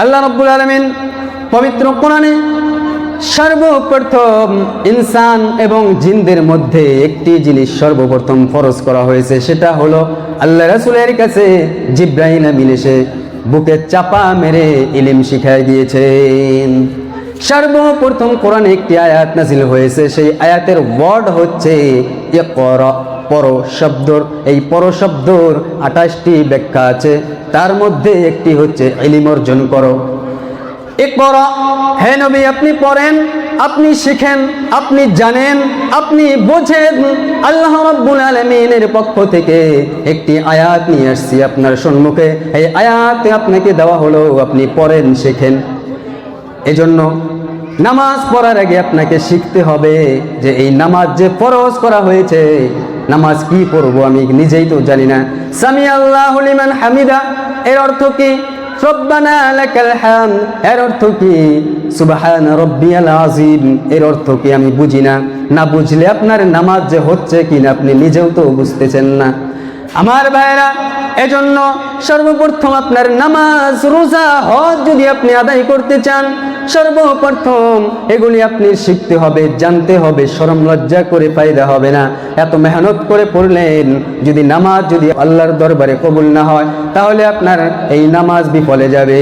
আল্লাহ রব্বুল আলমিন পবিত্র কোরআনে সর্বপ্রথম ইনসান এবং জিনদের মধ্যে একটি জিনিস সর্বপ্রথম ফরজ করা হয়েছে, সেটা হলো আল্লাহ রাসুলের কাছে জিব্রাহিম আমিন এসে বুকে চাপা মেরে ইলিম শিখায় দিয়েছেন। সর্বপ্রথম কোরআনে একটি আয়াত নাজিল হয়েছে, সেই আয়াতের ওয়ার্ড হচ্ছে ইকরা। পর শব্দর এই পর শব্দর আঠাশটি ব্যাখ্যা আছে। তার মধ্যে একটি হচ্ছে এলিম অর্জন করো। ইকরা হে নবী, আপনি পড়েন, আপনি শিখেন, আপনি জানেন, আপনি বোঝেন। আল্লাহ রাব্বুল আলামিনের পক্ষ থেকে একটি আয়াত নিয়ে আসছি আপনার সম্মুখে। এই আয়াতে আপনাকে দেওয়া হলো, আপনি পড়েন, শেখেন। এজন্য নামাজ পড়ার আগে আপনাকে শিখতে হবে যে এই নামাজ যে ফরজ করা হয়েছে নামাজ কি পড়ব আমি নিজেই তো জানি না। সামি আল্লাহ হামিদা, এর অর্থ কি? এর অর্থ কি? সুবহান রব্বিয়াল আজিম এর অর্থ কি আমি বুঝি না। না বুঝলে আপনার নামাজ যে হচ্ছে কিনা আপনি নিজেও তো বুঝতেছেন না। আমার ভাইরা এজন্য সর্বপ্রথম আপনার নামাজ, রোজা, হজ যদি আপনি আদায় করতে চান, সর্বপ্রথম এগুলি আপনি শিখতে হবে, জানতে হবে, সরম লজ্জা করে ফায়দা হবে না। এত মেহনত করে পড়লেন, যদি নামাজ যদি আল্লাহর দরবারে কবুল না হয়, তাহলে আপনার এই নামাজ বিফলে যাবে।